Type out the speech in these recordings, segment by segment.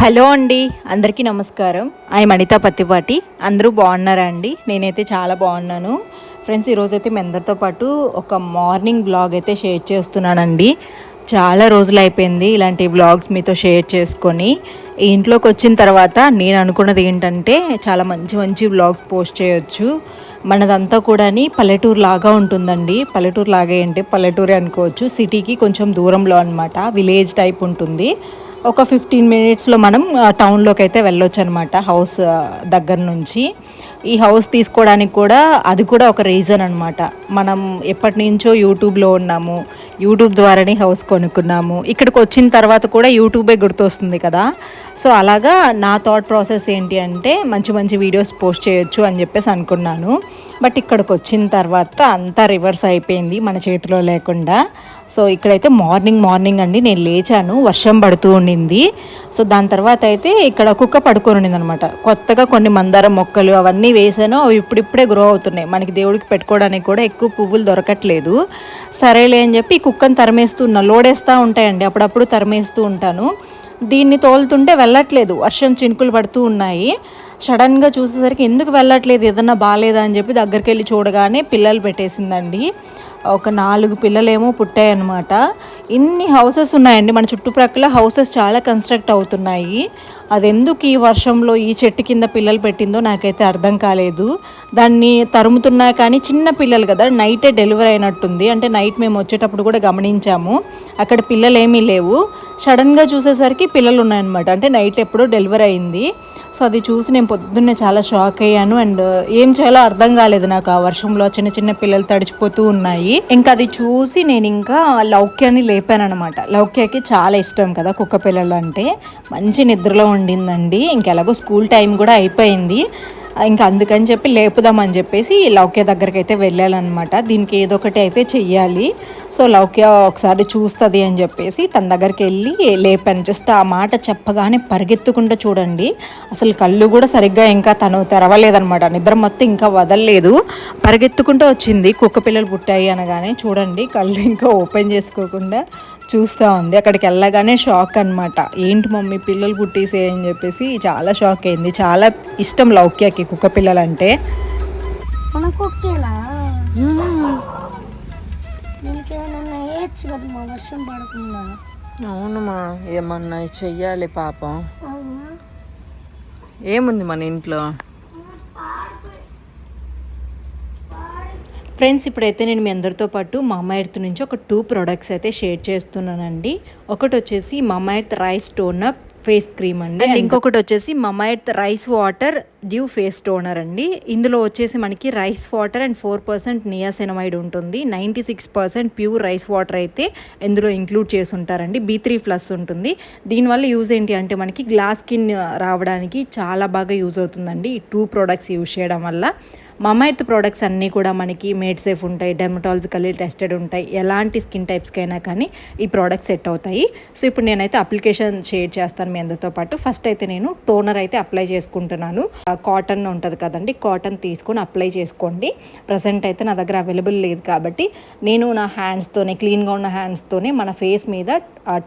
Hello అండి అందరికీ నమస్కారం. ఐ అనిత పత్తిపాటి. అందరూ బాగున్నారా అండి? నేనైతే చాలా బాగున్నాను. ఫ్రెండ్స్ ఈరోజైతే మీ అందరితో పాటు ఒక మార్నింగ్ బ్లాగ్ అయితే షేర్ చేస్తున్నానండి. చాలా రోజులు అయిపోయింది ఇలాంటి బ్లాగ్స్ మీతో షేర్ చేసుకొని. ఇంట్లోకి వచ్చిన తర్వాత నేను అనుకున్నది ఏంటంటే చాలా మంచి మంచి బ్లాగ్స్ పోస్ట్ చేయొచ్చు. మనదంతా కూడా పల్లెటూరు లాగా ఉంటుందండి. పల్లెటూరు లాగా ఏంటి పల్లెటూరే అనుకోవచ్చు. సిటీకి కొంచెం దూరంలో అనమాట విలేజ్ టైప్ ఉంటుంది. ఒక ఫిఫ్టీన్ మినిట్స్లో మనం టౌన్లోకి అయితే వెళ్ళొచ్చు అనమాట హౌస్ దగ్గర నుంచి. ఈ హౌస్ తీసుకోవడానికి కూడా అది కూడా ఒక రీజన్ అనమాట. మనం ఎప్పటి నుంచో యూట్యూబ్లో ఉన్నాము యూట్యూబ్ ద్వారానే హౌస్ కొనుక్కున్నాము. ఇక్కడికి వచ్చిన తర్వాత కూడా యూట్యూబే గుర్తొస్తుంది కదా. సో అలాగా నా థాట్ ప్రాసెస్ ఏంటి అంటే మంచి మంచి వీడియోస్ పోస్ట్ చేయొచ్చు అని చెప్పేసి అనుకున్నాను. బట్ ఇక్కడికి వచ్చిన తర్వాత అంతా రివర్స్ అయిపోయింది మన చేతిలో లేకుండా. సో ఇక్కడైతే మార్నింగ్ మార్నింగ్ అండి. నేను లేచాను. వర్షం పడుతూ ఉండింది. సో దాని తర్వాత అయితే ఇక్కడ కుక్క పడుకొని ఉండింది అనమాట కొత్తగా కొన్ని మందారం మొక్కలు అవన్నీ వేసాను. అవి ఇప్పుడిప్పుడే గ్రో అవుతున్నాయి. మనకి దేవుడికి పెట్టుకోవడానికి కూడా ఎక్కువ పువ్వులు దొరకట్లేదు. సరేలే అని చెప్పి కుక్కను తరిమేస్తున్నా లోడేస్తూ ఉంటాయండి. అప్పుడప్పుడు తరిమేస్తూ ఉంటాను. దీన్ని తోలుతుంటే వెళ్ళట్లేదు. వర్షం చినుకులు పడుతూ ఉన్నాయి. సడన్గా చూసేసరికి ఎందుకు వెళ్ళట్లేదు? ఏదన్నా బాగాలేదా అని చెప్పి దగ్గరికి వెళ్ళి చూడగానే పిల్లలు పెట్టేసిందండి. ఒక నాలుగు పిల్లలేమో పుట్టాయన్నమాట. ఇన్ని హౌసెస్ ఉన్నాయండి. మన చుట్టుప్రక్కల హౌసెస్ చాలా కన్స్ట్రక్ట్ అవుతున్నాయి. అది ఎందుకు ఈ వర్షంలో ఈ చెట్టు కింద పిల్లలు పెట్టిందో నాకైతే అర్థం కాలేదు. దాన్ని తరుముతున్నా కానీ చిన్న పిల్లలు కదా నైటే డెలివరీ అయినట్టుంది. అంటే నైట్ మేము వచ్చేటప్పుడు కూడా గమనించాము. అక్కడ పిల్లలు ఏమీ లేవు. సడన్గా చూసేసరికి పిల్లలు ఉన్నాయన్నమాట అంటే నైట్ ఎప్పుడో డెలివరీ అయింది. సో అది చూసి నేను పొద్దున్నే చాలా షాక్ అయ్యాను. అండ్ ఏం చేయాలో అర్థం కాలేదు నాకు ఆ వర్షంలో. చిన్న చిన్న పిల్లలు తడిచిపోతూ ఉన్నాయి. ఇంకా అది చూసి నేను ఇంకా లౌక్యాన్ని లేపాను అనమాట లౌక్యాకి చాలా ఇష్టం కదా కుక్క పిల్లలు అంటే మంచి నిద్రలో ఉండిందండి. ఇంకెలాగో స్కూల్ టైం కూడా అయిపోయింది. ఇంకా అందుకని చెప్పి లేపుదామని చెప్పేసి లౌక్య దగ్గరికి అయితే వెళ్ళాలన్నమాట. దీనికి ఏదో ఒకటి అయితే చెయ్యాలి. సో లౌక్య ఒకసారి చూస్తుంది అని చెప్పేసి తన దగ్గరికి వెళ్ళి లేపాను. జస్ట్ ఆ మాట చెప్పగానే పరిగెత్తుకుంటూ చూడండి. అసలు కళ్ళు కూడా సరిగ్గా ఇంకా తను తెరవలేదనమాట నిద్ర మొత్తం ఇంకా వదలలేదు. పరిగెత్తుకుంటూ వచ్చింది. కుక్క పిల్లలు పుట్టాయి అనగానే చూడండి. కళ్ళు ఇంకా ఓపెన్ చేసుకోకుండా చూస్తూ ఉంది. అక్కడికి వెళ్ళగానే షాక్ అనమాట ఏంటి మమ్మీ పిల్లలు పుట్టేసే అని చెప్పేసి చాలా షాక్ అయింది. చాలా ఇష్టం లౌక్యాకి కుక్క పిల్లలు అంటే అవునమ్మా ఏమన్నా చెయ్యాలి పాపం. ఏముంది మన ఇంట్లో? ఫ్రెండ్స్ ఇప్పుడైతే నేను మీ అందరితో పాటు మామా ఎర్త్ నుంచి ఒక టూ ప్రొడక్ట్స్ అయితే షేర్ చేస్తున్నానండి. ఒకటి వచ్చేసి Mamaearth rice toner face cream అండి. అండ్ ఇంకొకటి వచ్చేసి Mamaearth rice water dew face toner అండి. ఇందులో వచ్చేసి మనకి rice water and four percent niacinamide ఉంటుంది. Ninety six percent pure rice water అయితే ఇందులో ఇంక్లూడ్ చేసి ఉంటారండి. బీ త్రీ ప్లస్ ఉంటుంది. దీనివల్ల యూజ్ ఏంటి అంటే మనకి గ్లాస్ స్కిన్ రావడానికి చాలా బాగా యూజ్ అవుతుందండి ఈ టూ ప్రోడక్ట్స్ యూజ్ చేయడం వల్ల. మమైత్ ప్రోడక్ట్స్ అన్నీ కూడా మనకి మేడ్ సేఫ్ ఉంటాయి డెర్మటాలజికల్లీ టెస్టెడ్ ఉంటాయి ఎలాంటి స్కిన్ టైప్స్కైనా కానీ ఈ ప్రోడక్ట్స్ సెట్ అవుతాయి. సో ఇప్పుడు నేనైతే అప్లికేషన్ షేర్ చేస్తాను మీ అందరితో పాటు. ఫస్ట్ అయితే నేను టోనర్ అయితే అప్లై చేసుకుంటున్నాను. కాటన్ ఉంటుంది కదండి కాటన్ తీసుకొని అప్లై చేసుకోండి. ప్రజెంట్ అయితే నా దగ్గర అవైలబుల్ లేదు కాబట్టి నేను నా హ్యాండ్స్తోనే క్లీన్గా ఉన్న హ్యాండ్స్తోనే మన ఫేస్ మీద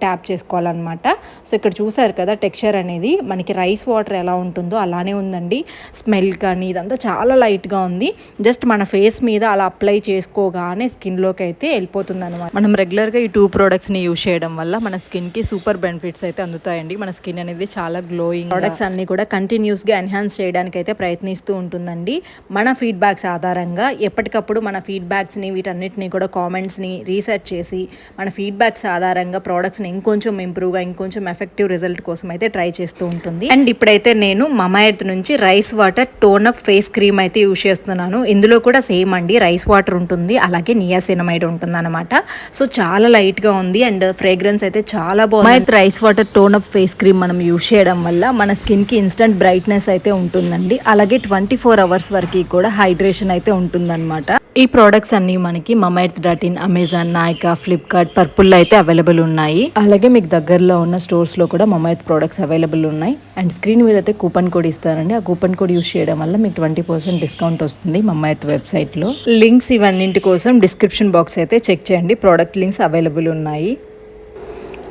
ట్యాప్ చేసుకోవాలన్నమాట. సో ఇక్కడ చూసారు కదా టెక్స్చర్ అనేది మనకి రైస్ వాటర్ ఎలా ఉంటుందో అలానే ఉందండి. స్మెల్ కానీ ఇదంతా చాలా లైట్గా ఉంది జస్ట్ మన ఫేస్ మీద అలా అప్లై చేసుకోగానే స్కిన్లోకి అయితే వెళ్ళిపోతుంది అనమాట మనం రెగ్యులర్గా ఈ టూ ప్రోడక్ట్స్ని యూజ్ చేయడం వల్ల మన స్కిన్కి సూపర్ బెనిఫిట్స్ అయితే అందుతాయండి. మన స్కిన్ అనేది చాలా గ్లోయింగ్ ప్రోడక్ట్స్ అన్ని కూడా కంటిన్యూస్గా ఎన్హాన్స్ చేయడానికి అయితే ప్రయత్నిస్తూ ఉంటుందండి. మన ఫీడ్బ్యాక్స్ ఆధారంగా ఎప్పటికప్పుడు మన ఫీడ్బ్యాక్స్ని వీటన్నిటిని కూడా కామెంట్స్ని రీసెర్చ్ చేసి మన ఫీడ్బ్యాక్స్ ఆధారంగా ప్రోడక్ట్స్ని ఇంకొంచెం ఇంప్రూవ్గా ఇంకొంచెం ఎఫెక్టివ్ రిజల్ట్ కోసం అయితే ట్రై చేస్తూ ఉంటుంది. అండ్ ఇప్పుడైతే నేను మమాయర్త్ నుంచి rice water tone up face cream అయితే యూజ్ చేస్తున్నాను. ఇందులో కూడా సేమ్ అండి. రైస్ వాటర్ ఉంటుంది. అలాగే నియాసినమైడ్ ఉంటుంది అనమాట సో చాలా లైట్గా ఉంది. అండ్ ఫ్రేగ్రెన్స్ అయితే చాలా బాగుంది. Rice water tone up face cream మనం యూజ్ చేయడం వల్ల మన స్కిన్కి ఇన్స్టంట్ బ్రైట్నెస్ అయితే ఉంటుందండి. అలాగే ట్వంటీ ఫోర్ అవర్స్ వరకు కూడా హైడ్రేషన్ అయితే ఉంటుందన్నమాట. ఈ ప్రోడక్ట్స్ అన్ని మనకి Mamaearth dot in Amazon Nykaa Flipkart పర్పుల్లో అయితే అవైలబుల్ ఉన్నాయి. అలాగే మీకు దగ్గరలో ఉన్న స్టోర్స్లో కూడా మమైర్త్ ప్రోడక్ట్స్ అవైలబుల్ ఉన్నాయి. అండ్ స్క్రీన్ మీద అయితే కూపన్ కోడ్ ఇస్తారండి. ఆ కూపన్ కోడ్ యూస్ చేయడం వల్ల మీకు ట్వంటీ పర్సెంట్ డిస్కౌంట్ వస్తుంది మమైర్త్ వెబ్సైట్లో. లింక్స్ ఇవన్నింటి కోసం డిస్క్రిప్షన్ బాక్స్ అయితే చెక్ చేయండి. ప్రోడక్ట్ లింక్స్ అవైలబుల్ ఉన్నాయి.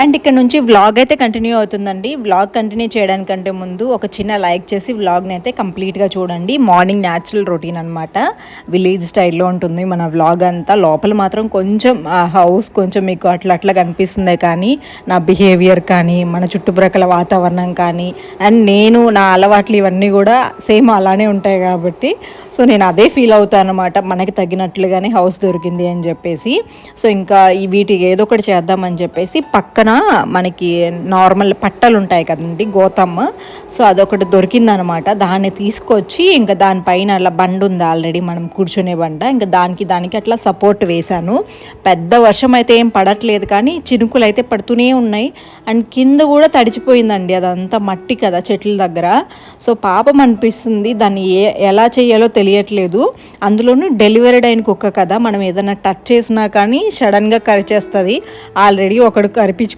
అండ్ ఇక్కడ నుంచి వ్లాగ్ అయితే కంటిన్యూ అవుతుందండి. వ్లాగ్ కంటిన్యూ చేయడానికంటే ముందు ఒక చిన్న లైక్ చేసి వ్లాగ్ని అయితే కంప్లీట్గా చూడండి. మార్నింగ్ న్యాచురల్ రొటీన్ అనమాట విలేజ్ స్టైల్లో ఉంటుంది మన వ్లాగ్ అంతా. లోపల మాత్రం కొంచెం హౌస్ కొంచెం మీకు అట్లా అట్లా కనిపిస్తుంది కానీ నా బిహేవియర్ కానీ మన చుట్టుప్రక్కల వాతావరణం కానీ అండ్ నేను నా అలవాట్లు ఇవన్నీ కూడా సేమ్ అలానే ఉంటాయి కాబట్టి సో నేను అదే ఫీల్ అవుతాను అనమాట మనకి తగినట్లుగానే హౌస్ దొరికింది అని చెప్పేసి. సో ఇంకా వీటికి ఏదో ఒకటి చేద్దామని చెప్పేసి పక్కన మనకి నార్మల్ పట్టలు ఉంటాయి కదండి గోతమ్మ సో అదొకటి దొరికిందనమాట. దాన్ని తీసుకొచ్చి ఇంకా దానిపైన అలా బండి ఉంది ఆల్రెడీ మనం కూర్చునే బండ. ఇంకా దానికి దానికి అట్లా సపోర్ట్ వేశాను. పెద్ద వర్షం అయితే ఏం పడట్లేదు కానీ చినుకులు అయితే పడుతూనే ఉన్నాయి. అండ్ కింద కూడా తడిచిపోయిందండి. అదంతా మట్టి కదా చెట్ల దగ్గర. సో పాపం అనిపిస్తుంది దాన్ని ఏ ఎలా చేయాలో తెలియట్లేదు. అందులోనూ డెలివరీడ్ అయిన కుక్క కదా మనం ఏదైనా టచ్ చేసినా కానీ సడన్గా కరిచేస్తుంది. ఆల్రెడీ ఒకడు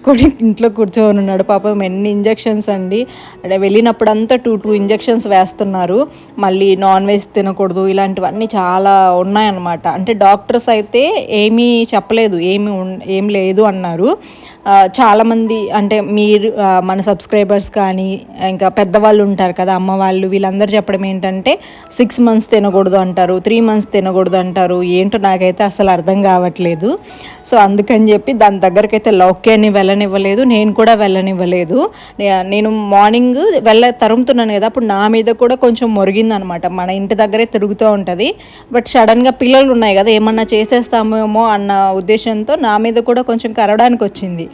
కరిపించుకొని ఇంట్లో కూర్చొని ఉన్నాడు. పాపం ఎన్ని ఇంజెక్షన్స్ అండి. అంటే వెళ్ళినప్పుడంతా టూ టూ ఇంజెక్షన్స్ వేస్తున్నారు. మళ్ళీ నాన్ వెజ్ తినకూడదు ఇలాంటివన్నీ చాలా ఉన్నాయన్నమాట. అంటే డాక్టర్స్ అయితే ఏమీ చెప్పలేదు ఏమి ఏం లేదు అన్నారు. చాలామంది అంటే మీరు మన సబ్స్క్రైబర్స్ కానీ ఇంకా పెద్దవాళ్ళు ఉంటారు కదా అమ్మ వాళ్ళు వీళ్ళందరూ చెప్పడం ఏంటంటే సిక్స్ మంత్స్ తినకూడదు అంటారు త్రీ మంత్స్ తినకూడదు అంటారు ఏంటో నాకైతే అసలు అర్థం కావట్లేదు. సో అందుకని చెప్పి దాని దగ్గరికి అయితే లౌక్యాన్ని వెళ్ళనివ్వలేదు నేను కూడా వెళ్ళనివ్వలేదు. నేను మార్నింగ్ వెళ్ళ తరుముతున్నాను కదా అప్పుడు నా మీద కూడా కొంచెం మొరిగింది అనమాట మన ఇంటి దగ్గరే తిరుగుతూ ఉంటుంది. బట్ సడన్గా పిల్లలు ఉన్నాయి కదా ఏమన్నా చేసేస్తామేమో అన్న ఉద్దేశంతో నా మీద కూడా కొంచెం కరవడానికి వచ్చింది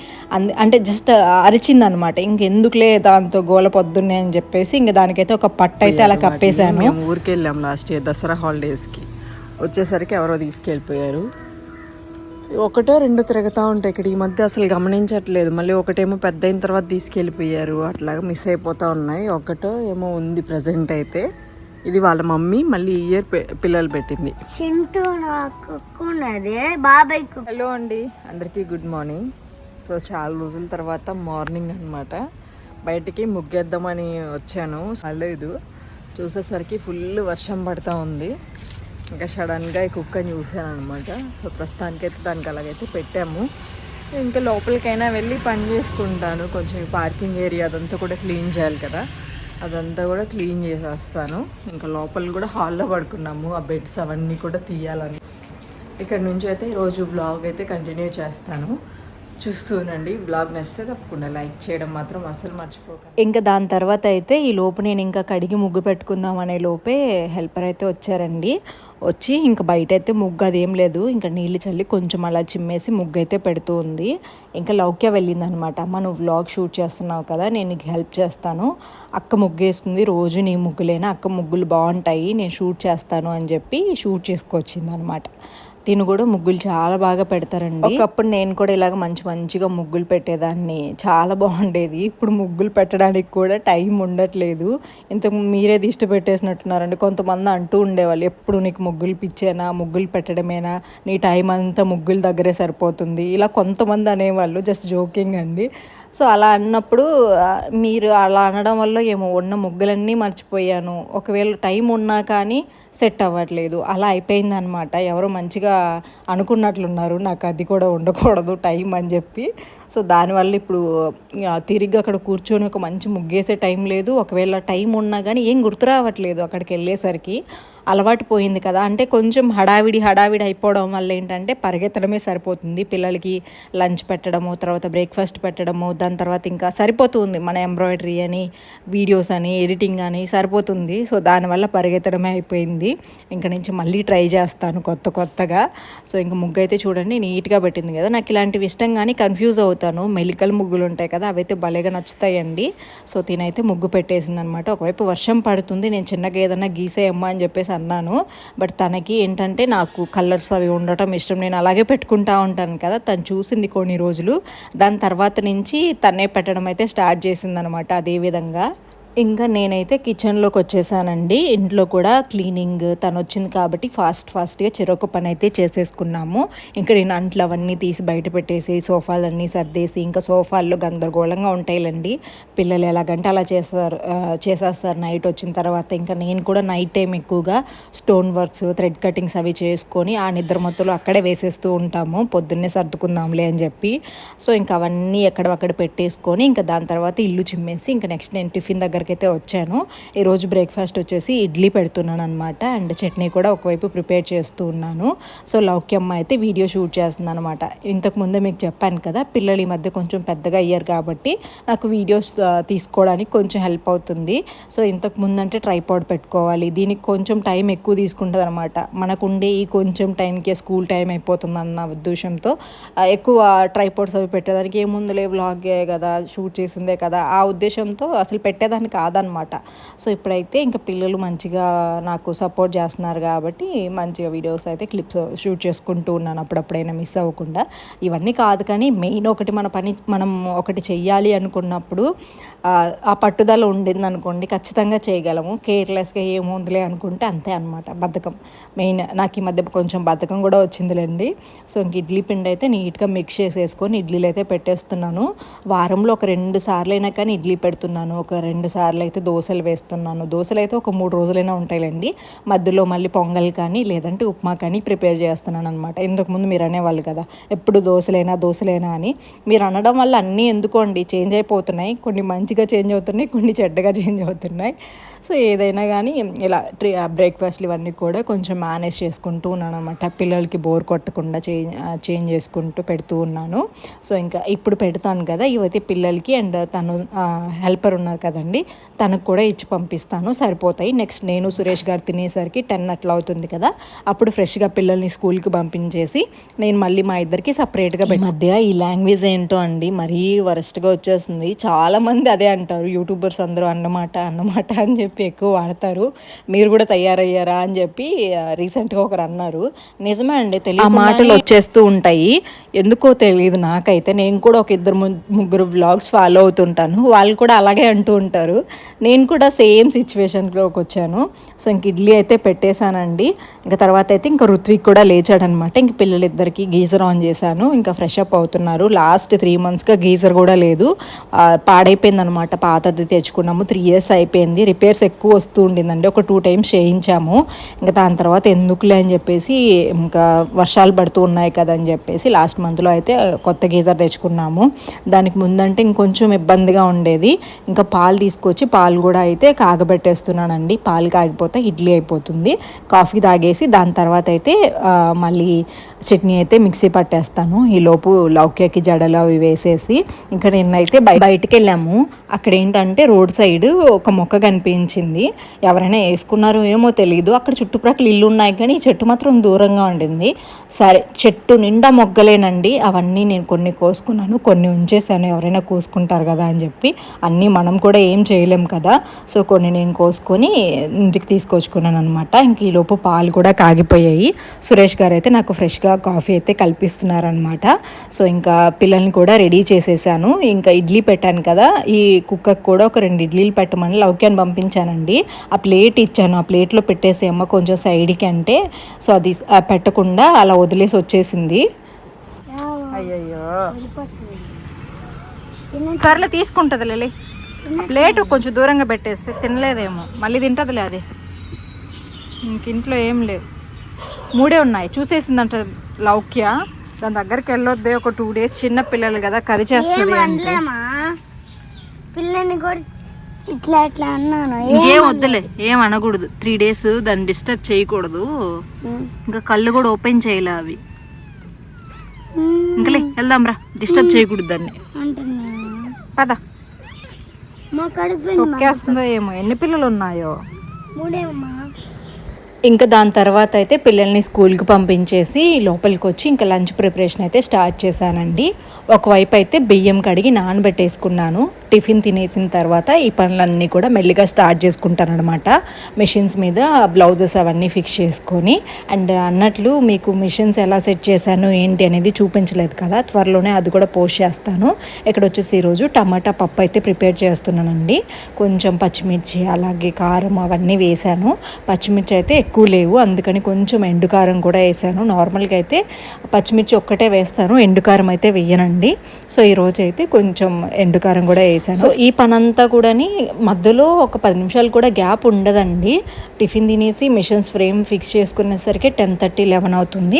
అంటే జస్ట్ అరిచింది అనమాట ఇంకెందుకులే దాంతో గోల పొద్దున్నే అని చెప్పేసి ఇంక దానికైతే ఒక పట్టు అయితే అలా కప్పేశాను. మేము ఊరికి వెళ్ళాం లాస్ట్ ఇయర్ దసరా హాలిడేస్కి వచ్చేసరికి ఎవరో తీసుకెళ్ళిపోయారు. ఒకటో రెండు తిరుగుతూ ఉంటాయి ఇక్కడ. ఈ మధ్య అసలు గమనించట్లేదు. మళ్ళీ ఒకటేమో పెద్ద అయిన తర్వాత తీసుకెళ్ళిపోయారు. అట్లాగా మిస్ అయిపోతూ ఉన్నాయి. ఒకటో ఏమో ఉంది ప్రజెంట్ అయితే. ఇది వాళ్ళ మమ్మీ మళ్ళీ ఈ ఇయర్ పిల్లలు పెట్టింది. బాబాయ్ హలో అండి. అందరికీ గుడ్ మార్నింగ్ సో చాలా రోజుల తర్వాత మార్నింగ్ అనమాట బయటికి ముగ్గేద్దామని వచ్చాను. అలేదు చూసేసరికి ఫుల్ వర్షం పడుతూ ఉంది. ఇంకా సడన్గా ఈ కుక్కని చూసాను అనమాట సో ప్రస్తుతానికైతే దానికి అలాగైతే పెట్టాము. ఇంకా లోపలికైనా వెళ్ళి పని చేసుకుంటాను. కొంచెం పార్కింగ్ ఏరియా అదంతా కూడా క్లీన్ చేయాలి కదా. అదంతా కూడా క్లీన్ చేసేస్తాను. ఇంకా లోపల కూడా హాల్లో పడుకున్నాము. ఆ బెడ్స్ అవన్నీ కూడా తీయాలని. ఇక్కడ నుంచి అయితే ఈరోజు బ్లాగ్ అయితే కంటిన్యూ చేస్తాను. చూస్తూనండి. బ్లాగ్ నచ్చితే తప్పకుండా లైక్ చేయడం మాత్రం అసలు మర్చిపోకండి. ఇంకా దాని తర్వాత అయితే ఈ లోపు నేను ఇంకా కడిగి ముగ్గు పెట్టుకుందాం అనే లోపే హెల్పర్ అయితే వచ్చారండి. వచ్చి ఇంకా బయట అయితే ముగ్గు అదేం లేదు. ఇంకా నీళ్ళు చల్లి కొంచెం అలా చిమ్మేసి ముగ్గు అయితే పెడుతూ ఉంది. ఇంకా లౌక్య వెళ్ళిందనమాట. అమ్మ నువ్వు వ్లాగ్ షూట్ చేస్తున్నావు కదా నేను నీకు హెల్ప్ చేస్తాను. అక్క ముగ్గేస్తుంది. రోజు నీ ముగ్గులేనా? అక్క ముగ్గులు బాగుంటాయి. నేను షూట్ చేస్తాను అని చెప్పి షూట్ చేసుకొచ్చింది అనమాట తిను కూడా ముగ్గులు చాలా బాగా పెడతారండి. ఒకప్పుడు నేను కూడా ఇలాగ మంచి మంచిగా ముగ్గులు పెట్టేదాన్ని. చాలా బాగుండేది. ఇప్పుడు ముగ్గులు పెట్టడానికి కూడా టైం ఉండట్లేదు. ఇంతకు మీరే దిష్టి పెట్టేసినట్టున్నారండి. కొంతమంది అంటూ ఉండేవాళ్ళు ఎప్పుడు నీకు ముగ్గులు పిచ్చేనా? ముగ్గులు పెట్టడమేనా? నీ టైం అంతా ముగ్గుల దగ్గరే సరిపోతుంది. ఇలా కొంతమంది అనేవాళ్ళు జస్ట్ జోకింగ్ అండి. సో అలా అన్నప్పుడు మీరు అలా అనడం వల్ల ఏమో ఉన్న ముగ్గులన్నీ మర్చిపోయాను. ఒకవేళ టైం ఉన్నా కానీ సెట్ అవ్వట్లేదు. అలా అయిపోయిందనమాట ఎవరు ఎవరో మంచిగా అనుకున్నట్లున్నారు. నాకు అది కూడా ఉండకూడదు టైం అని చెప్పి. సో దానివల్ల ఇప్పుడు తిరిగి అక్కడ కూర్చొని ఒక మంచి ముగ్గేసే టైం లేదు. ఒకవేళ టైం ఉన్నా కానీ ఏం గుర్తు రావట్లేదు అక్కడికి వెళ్ళేసరికి. అలవాటు పోయింది కదా. అంటే కొంచెం హడావిడి హడావిడి అయిపోవడం వల్ల ఏంటంటే పరిగెత్తడమే సరిపోతుంది. పిల్లలకి లంచ్ పెట్టడము తర్వాత బ్రేక్ఫాస్ట్ పెట్టడము దాని తర్వాత ఇంకా సరిపోతుంది. మన ఎంబ్రాయిడరీ అని వీడియోస్ అని ఎడిటింగ్ అని సరిపోతుంది. సో దానివల్ల పరిగెత్తడమే అయిపోయింది. ఇంకా నుంచి మళ్ళీ ట్రై చేస్తాను కొత్త కొత్తగా. సో ఇంకా ముగ్గు అయితే చూడండి నీట్గా పెట్టింది కదా. నాకు ఇలాంటివి ఇష్టం కానీ కన్ఫ్యూజ్ అవుతాను. మెలికల్ ముగ్గులు ఉంటాయి కదా అవైతే భలేగా నచ్చుతాయండి. సో తినైతే ముగ్గు పెట్టేసింది అనమాట ఒకవైపు వర్షం పడుతుంది నేను చిన్నగా ఏదైనా గీసేయమ్మా అని చెప్పేసి అన్నాను. బట్ తనకి ఏంటంటే నాకు కలర్స్ అవి ఉండటం ఇష్టం. నేను అలాగే పెట్టుకుంటా ఉంటాను కదా. తను చూసింది కొన్ని రోజులు. దాని తర్వాత నుంచి తనే పెట్టడం అయితే స్టార్ట్ చేసింది అనమాట అదే విధంగా. ఇంకా నేనైతే కిచెన్లోకి వచ్చేసానండి. ఇంట్లో కూడా క్లీనింగ్ తను వచ్చింది కాబట్టి ఫాస్ట్ ఫాస్ట్గా చెరొక పని అయితే చేసేసుకున్నాము. ఇంకా నేను అంట్లు అవన్నీ తీసి బయట పెట్టేసి సోఫాలన్నీ సర్దేసి ఇంకా సోఫాల్లో గందరగోళంగా ఉంటాయిలండి. పిల్లలు ఎలాగంటే అలా చేస్తారు చేసేస్తారు నైట్ వచ్చిన తర్వాత. ఇంకా నేను కూడా నైట్ టైం ఎక్కువగా స్టోన్ వర్క్స్ థ్రెడ్ కటింగ్స్ అవి చేసుకొని ఆ నిద్ర మొత్తంలో అక్కడే వేసేస్తూ ఉంటాము. పొద్దున్నే సర్దుకుందాంలే అని చెప్పి. సో ఇంకా అవన్నీ ఎక్కడక్కడ పెట్టేసుకొని ఇంకా దాని తర్వాత ఇల్లు చిమ్మేసి ఇంకా నెక్స్ట్ నేను టిఫిన్ దగ్గర అయితే వచ్చాను. ఈరోజు బ్రేక్ఫాస్ట్ వచ్చేసి ఇడ్లీ పెడుతున్నాను అనమాట అండ్ చట్నీ కూడా ఒకవైపు ప్రిపేర్ చేస్తూ ఉన్నాను. సో లౌక్యమ్మ అయితే వీడియో షూట్ చేస్తుంది అనమాట ఇంతకు ముందే మీకు చెప్పాను కదా పిల్లలు ఈ మధ్య కొంచెం పెద్దగా అయ్యారు కాబట్టి నాకు వీడియోస్ తీసుకోవడానికి కొంచెం హెల్ప్ అవుతుంది. సో ఇంతకు ముందు అంటే ట్రైపాడ్ పెట్టుకోవాలి. దీనికి కొంచెం టైం ఎక్కువ తీసుకుంటుంది అనమాట మనకుండే ఈ కొంచెం టైంకే స్కూల్ టైం అయిపోతుంది అన్న ఉద్దేశంతో ఎక్కువ ట్రైపాడ్స్ అవి పెట్టేదానికి ఏముందులే వ్లాగే కదా షూట్ చేసిందే కదా. ఆ ఉద్దేశంతో అసలు పెట్టేదానికి పెట్టేదాన్ని కాదనమాట సో ఇప్పుడైతే ఇంకా పిల్లలు మంచిగా నాకు సపోర్ట్ చేస్తున్నారు కాబట్టి మంచిగా వీడియోస్ అయితే క్లిప్స్ షూట్ చేసుకుంటూ ఉన్నాను అప్పుడప్పుడైనా మిస్ అవ్వకుండా. ఇవన్నీ కాదు కానీ మెయిన్ ఒకటి మన పని మనం ఒకటి చెయ్యాలి అనుకున్నప్పుడు ఆ, ఆ పట్టుదల ఉండింది అనుకోండి ఖచ్చితంగా చేయగలము. కేర్లెస్గా ఏముందిలే అనుకుంటే అంతే అనమాట బద్ధకం. మెయిన్ నాకు ఈ మధ్య కొంచెం బద్ధకం కూడా వచ్చిందిలేండి. సో ఇంక ఇడ్లీ పిండి అయితే నీట్గా మిక్స్ చేసేసుకొని ఇడ్లీలు అయితే పెట్టేస్తున్నాను. వారంలో ఒక రెండు సార్లు అయినా కానీ ఇడ్లీ పెడుతున్నాను. ఒక రెండు సార్లు అయితే దోశలు వేస్తున్నాను. దోశలు అయితే ఒక మూడు రోజులైనా ఉంటాయిలేండి. మధ్యలో మళ్ళీ పొంగల్ కానీ లేదంటే ఉప్మా కానీ ప్రిపేర్ చేస్తున్నాను అనమాట ఇంతకుముందు మీరు అనేవాళ్ళు కదా ఎప్పుడు దోశలైనా దోశలైనా అని. మీరు అనడం వల్ల అన్నీ ఎందుకోండి చేంజ్ అయిపోతున్నాయి. కొన్ని మంచిగా చేంజ్ అవుతున్నాయి కొన్ని చెడ్డగా చేంజ్ అవుతున్నాయి. సో ఏదైనా కానీ ఇలా ట్రీ బ్రేక్ఫాస్ట్లు ఇవన్నీ కూడా కొంచెం మేనేజ్ చేసుకుంటూ ఉన్నాను అనమాట పిల్లలకి బోర్ కొట్టకుండా చేంజ్ చేంజ్ చేసుకుంటూ పెడుతూ ఉన్నాను. సో ఇంకా ఇప్పుడు పెడతాను కదా ఇవైతే పిల్లలకి అండ్ తను హెల్పర్ ఉన్నారు కదండి తనకు కూడా ఇచ్చి పంపిస్తాను సరిపోతాయి. నెక్స్ట్ నేను సురేష్ గారు తినేసరికి టెన్ అట్లా అవుతుంది కదా. అప్పుడు ఫ్రెష్గా పిల్లల్ని స్కూల్కి పంపించేసి నేను మళ్ళీ మా ఇద్దరికి సపరేట్గా మధ్య ఈ లాంగ్వేజ్ ఏంటో అండి మరీ వరస్ట్గా వచ్చేస్తుంది. చాలామంది అదే అంటారు యూట్యూబర్స్ అందరూ అన్నమాట అన్నమాట అని చెప్పి ఎక్కువ వాడతారు. మీరు కూడా తయారయ్యారా అని చెప్పి రీసెంట్గా ఒకరు అన్నారు. నిజమే అండి తెలియదు ఆ మాటలు వచ్చేస్తూ ఉంటాయి. ఎందుకో తెలియదు నాకైతే. నేను కూడా ఒక ఇద్దరు ముగ్గురు వ్లాగ్స్ ఫాలో అవుతుంటాను. వాళ్ళు కూడా అలాగే అంటూ ఉంటారు. నేను కూడా సేమ్ సిచ్యువేషన్లోకి వచ్చాను. సో ఇంక ఇడ్లీ అయితే పెట్టేశానండి. ఇంకా తర్వాత అయితే ఇంకా రుత్విక్ కూడా లేచాడనమాట. ఇంక పిల్లలిద్దరికి గీజర్ ఆన్ చేశాను. ఇంకా ఫ్రెష్ అప్ అవుతున్నారు. లాస్ట్ త్రీ మంత్స్గా గీజర్ కూడా లేదు. పాడైపోయింది పాడైపోయిందనమాట. పాతది తెచ్చుకున్నాము. త్రీ ఇయర్స్ అయిపోయింది. రిపేర్స్ ఎక్కువ వస్తూ ఉండిందండి. ఒక టూ టైమ్స్ చేయించాము. ఇంకా దాని తర్వాత ఎందుకులే అని చెప్పేసి ఇంకా వర్షాలు పడుతూ ఉన్నాయి కదా అని చెప్పేసి లాస్ట్ మంత్లో అయితే కొత్త గీజర్ తెచ్చుకున్నాము. దానికి ముందంటే ఇంకొంచెం ఇబ్బందిగా ఉండేది. ఇంకా పాలు తీసుకొచ్చి పాలు కూడా అయితే కాగబెట్టేస్తున్నానండి. పాలు కాగిపోతే ఇడ్లీ అయిపోతుంది. కాఫీ తాగేసి దాని తర్వాత అయితే మళ్ళీ చట్నీ అయితే మిక్సీ పట్టేస్తాను. ఈ లోపు లౌక్యకి జడలు అవి వేసేసి ఇంకా నిన్నైతే బయ బయటికి వెళ్ళాము అక్కడ ఏంటంటే రోడ్ సైడ్ ఒక మొక్క కనిపించింది. ఎవరైనా వేసుకున్నారో ఏమో తెలియదు అక్కడ చుట్టుప్రక్కల ఇల్లు ఉన్నాయి కానీ ఈ చెట్టు మాత్రం దూరంగా ఉండింది. సరే చెట్టు నిండా మొగ్గలేనండి. అవన్నీ నేను కొన్ని కోసుకున్నాను కొన్ని ఉంచేసాను ఎవరైనా కోసుకుంటారు కదా అని చెప్పి అన్నీ మనం కూడా ఏం చేయలేం కదా. సో కొన్ని నేను కోసుకొని ఇంటికి తీసుకొచ్చుకున్నాను అనమాట ఇంక ఈ లోపు పాలు కూడా కాగిపోయాయి. సురేష్ గారు అయితే నాకు ఫ్రెష్గా కాఫీ అయితే కల్పిస్తున్నారనమాట సో ఇంకా పిల్లల్ని కూడా రెడీ చేసేసాను. ఇంకా ఇడ్లీ పెట్టాను కదా. ఈ కుక్కకు కూడా ఒక రెండు ఇడ్లీలు పెట్టమని లౌక్యాన్ని పంపించానండి. ఆ ప్లేట్ ఇచ్చాను. ఆ ప్లేట్లో పెట్టేసి అమ్మ కొంచెం సైడ్కి అంటే సో అది పెట్టకుండా అలా వదిలేసి వచ్చేసింది. అయ్యయ్యో. సర్లే తీసుకుంటుంది లేలి ప్లేట్ కొంచెం దూరంగా పెట్టేస్తే తినలేదేమో. మళ్ళీ తింటుందిలే అది. ఇంక ఇంట్లో ఏం లేవు. మూడే ఉన్నాయి. చూసేసిందంట లౌక్య. దాని దగ్గరికి వెళ్ళొద్దే ఒక టూ డేస్ చిన్న పిల్లలు కదా కరి చేస్తుంది అంటే. అనలేమా? పిల్లని కూడా ఇట్లా ఇట్లా అన్నాను. ఇంకేం వద్దులే. ఏం అనకూడదు. త్రీ డేస్ దాన్ని డిస్టర్బ్ చేయకూడదు. ఇంకా కళ్ళు కూడా ఓపెన్ చేయలే అవి. ఇంకలే వెళ్దాంరా. డిస్టర్బ్ చేయకూడదు దాన్ని. పద. తొక్కేస్తుందో ఏమో ఎన్ని పిల్లలు ఉన్నాయో ఇంకా దాని తర్వాత అయితే పిల్లల్ని స్కూల్కి పంపించేసి లోపలికి వచ్చి ఇంకా లంచ్ ప్రిపరేషన్ అయితే స్టార్ట్ చేశానండి. ఒకవైపు అయితే బియ్యం కడిగి నానబెట్టేసుకున్నాను. టిఫిన్ తినేసిన తర్వాత ఈ పనులన్నీ కూడా మెల్లిగా స్టార్ట్ చేసుకుంటాను అనమాట మిషన్స్ మీద బ్లౌజెస్ అవన్నీ ఫిక్స్ చేసుకొని అండ్ అన్నట్లు మీకు మిషన్స్ ఎలా సెట్ చేశాను ఏంటి అనేది చూపించలేదు కదా. త్వరలోనే అది కూడా పోస్ట్ చేస్తాను. ఇక్కడ వచ్చేసి ఈరోజు టమాటా పప్పు అయితే ప్రిపేర్ చేస్తున్నానండి. కొంచెం పచ్చిమిర్చి అలాగే కారం అవన్నీ వేశాను. పచ్చిమిర్చి అయితే ఎక్కువ లేవు అందుకని కొంచెం ఎండు కారం కూడా వేసాను నార్మల్గా అయితే పచ్చిమిర్చి ఒక్కటే వేస్తాను ఎండు కారం అయితే వేయనండి. సో ఈరోజు అయితే కొంచెం ఎండు కారం కూడా వేసాను సో ఈ పనంతా కూడాని మధ్యలో ఒక పది నిమిషాలు కూడా గ్యాప్ ఉండదండి. టిఫిన్ తినేసి మిషన్స్ ఫ్రేమ్ ఫిక్స్ చేసుకునేసరికి టెన్ థర్టీ లెవెన్ అవుతుంది.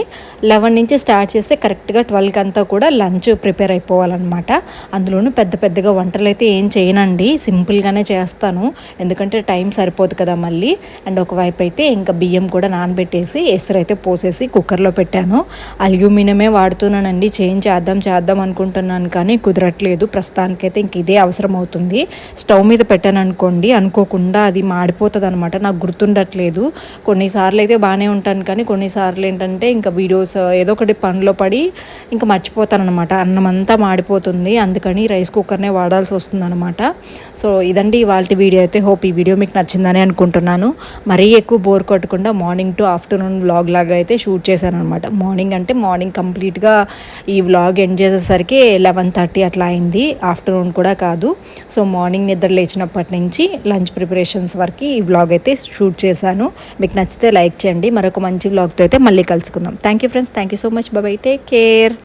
లెవెన్ నుంచి స్టార్ట్ చేస్తే కరెక్ట్గా ట్వెల్వ్కి అంతా కూడా లంచ్ ప్రిపేర్ అయిపోవాలన్నమాట. అందులోనూ పెద్ద పెద్దగా వంటలు అయితే ఏం చేయనండి. సింపుల్గానే చేస్తాను. ఎందుకంటే టైం సరిపోదు కదా మళ్ళీ. అండ్ ఒకవైపు అయితే ఇంకా బియ్యం కూడా నానబెట్టేసి ఎసరు అయితే పోసేసి కుక్కర్లో పెట్టాను. అల్యూమినియమే వాడుతున్నానండి. చేంజ్ చేద్దాం చేద్దాం అనుకుంటున్నాను కానీ కుదరట్లేదు. ప్రస్తుతానికైతే ఇంక ఇదే అవసరం అవుతుంది స్టవ్ మీద పెట్టాను అనుకోండి అనుకోకుండా అది మాడిపోతుంది అనమాట నాకు గుర్తుండట్లేదు. కొన్నిసార్లు అయితే బాగానే ఉంటాను కానీ కొన్నిసార్లు ఏంటంటే ఇంకా వీడియోస్ ఏదో ఒకటి పనిలో పడి ఇంకా మర్చిపోతాను అనమాట అన్నం అంతా మాడిపోతుంది. అందుకని రైస్ కుక్కర్నే వాడాల్సి వస్తుంది అనమాట సో ఇదండి ఇవాళ వీడియో అయితే హోప్ ఈ వీడియో మీకు నచ్చిందని అనుకుంటున్నాను. మరీ ఎక్కువ బోర్ కొట్టకుండా మార్నింగ్ టు ఆఫ్టర్నూన్ వ్లాగ్ లాగా అయితే షూట్ చేశాను అనమాట మార్నింగ్ అంటే మార్నింగ్ కంప్లీట్గా ఈ వ్లాగ్ ఎండ్ చేసేసరికి లెవెన్ థర్టీ అట్లా అయింది. ఆఫ్టర్నూన్ కూడా కాదు. సో మార్నింగ్ నిద్ర లేచినప్పటి నుంచి లంచ్ ప్రిపరేషన్స్ వరకు ఈ వ్లాగ్ అయితే షూట్ చేశాను. మీకు నచ్చితే లైక్ చేయండి. మరొక మంచి బ్లాగ్తో అయితే మళ్ళీ కలుసుకుందాం. Thank you friends thank you so much bye bye take care